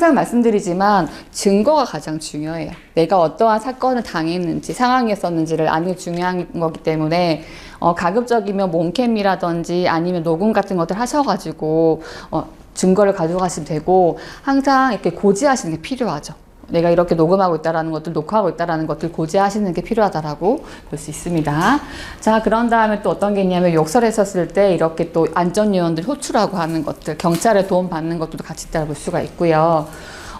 항상 말씀드리지만 증거가 가장 중요해요. 내가 어떠한 사건을 당했는지 상황이었었는지를 아는 게 중요한 거기 때문에 어, 가급적이면 몸캠이라든지 아니면 녹음 같은 것들 하셔가지고 어, 증거를 가져가시면 되고 항상 이렇게 고지하시는 게 필요하죠. 내가 이렇게 녹음하고 있다라는 것들, 녹화하고 있다라는 것들 고지하시는 게 필요하다라고 볼 수 있습니다. 자, 그런 다음에 또 어떤 게 있냐면 욕설에 썼을 때 이렇게 또 안전 요원들 호출하고 하는 것들, 경찰의 도움 받는 것도 같이 있다고 볼 수가 있고요.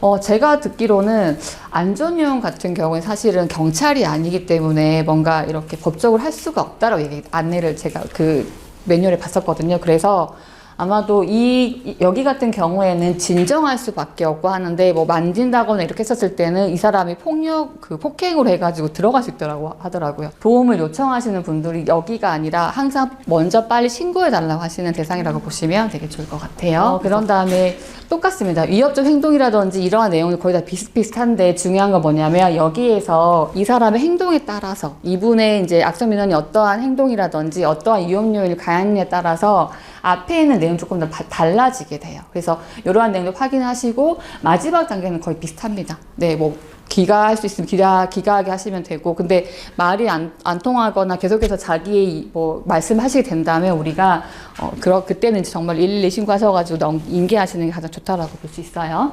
어, 제가 듣기로는 안전요원 같은 경우에 사실은 경찰이 아니기 때문에 뭔가 이렇게 법적으로 할 수가 없다라고 얘기, 안내를 제가 그 매뉴얼에 봤었거든요. 그래서 아마도 이 여기 같은 경우에는 진정할 수밖에 없고 하는데 뭐 만진다거나 이렇게 했었을 때는 이 사람이 폭력 그 폭행으로 해가지고 들어갈 수 있더라고 하더라고요. 도움을 요청하시는 분들이 여기가 아니라 항상 먼저 빨리 신고해 달라고 하시는 대상이라고 보시면 되게 좋을 것 같아요. 어, 그런 다음에 똑같습니다. 위협적 행동이라든지 이러한 내용이 거의 다 비슷비슷한데 중요한 건 뭐냐면 여기에서 이 사람의 행동에 따라서 이분의 이제 악성 민원이 어떠한 행동이라든지 어떠한 위험 요인을 가했느냐에 따라서 앞에 있는 내용 조금 더 바- 달라지게 돼요. 그래서 이러한 내용도 확인하시고 마지막 단계는 거의 비슷합니다. 네, 뭐 기가할 수 있으면 기가 기가하게 하시면 되고 근데 말이 안, 안 통하거나 계속해서 자기의 이- 뭐 말씀하시게 된다면 우리가 어 그러 그때는 정말 112 신고하셔가지고 넘- 인계하시는 게 가장 좋다라고 볼 수 있어요.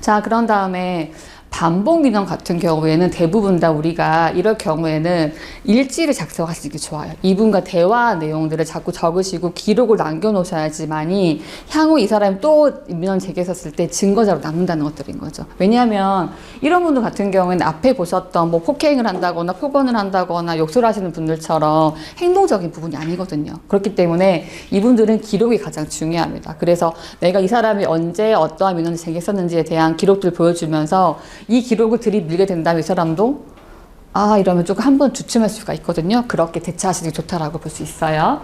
자 그런 다음에 반복 민원 같은 경우에는 대부분 다 우리가 이럴 경우에는 일지를 작성하시는 게 좋아요. 이분과 대화 내용들을 자꾸 적으시고 기록을 남겨놓으셔야지만이 향후 이 사람이 또 민원 제기했었을 때 증거자로 남는다는 것들인 거죠. 왜냐하면 이런 분들 같은 경우에는 앞에 보셨던 뭐 폭행을 한다거나 폭언을 한다거나 욕설하시는 분들처럼 행동적인 부분이 아니거든요. 그렇기 때문에 이분들은 기록이 가장 중요합니다. 그래서 내가 이 사람이 언제 어떠한 민원을 제기했었는지에 대한 기록들을 보여주면서 이 기록을 들이밀게 된다면 이 사람도 아 이러면 조금 한 번 주춤할 수가 있거든요. 그렇게 대처하시는 게 좋다라고 볼 수 있어요.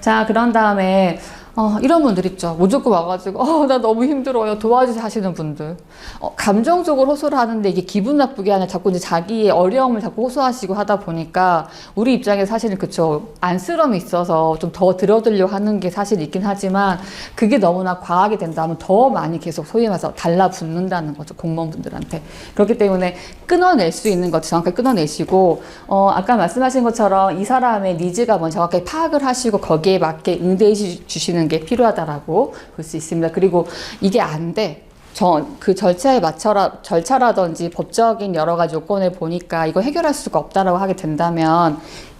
자 그런 다음에 어, 이런 분들 있죠. 무조건 와가지고 어, 나 너무 힘들어요. 도와주세요 하시는 분들. 어, 감정적으로 호소를 하는데 이게 기분 나쁘게 하냐 자꾸 이제 자기의 어려움을 자꾸 호소하시고 하다 보니까 우리 입장에 사실은 그쵸 안쓰러움이 있어서 좀 더 들어드리려고 하는 게 사실 있긴 하지만 그게 너무나 과하게 된다면 더 많이 계속 소위 말해서 달라붙는다는 거죠 공무원분들한테 그렇기 때문에 끊어낼 수 있는 것 정확하게 끊어내시고 어 아까 말씀하신 것처럼 이 사람의 니즈가 뭔지 정확하게 파악을 하시고 거기에 맞게 응대해 주- 주시는 게 필요하다라고 볼 수 있습니다 그리고 이게 안돼 저, 그 절차에 맞춰라, 절차라든지 법적인 여러 가지 요건을 보니까 이거 해결할 수가 없다라고 하게 된다면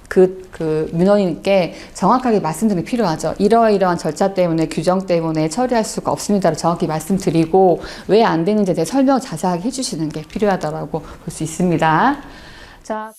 그, 그 민원인께 정확하게 말씀드리는 게 필요하죠. 이러이러한 절차 때문에 규정 때문에 처리할 수가 없습니다를 정확히 말씀드리고 왜 안 되는지에 대해 설명 자세하게 해주시는 게 필요하다라고 볼 수 있습니다. 자.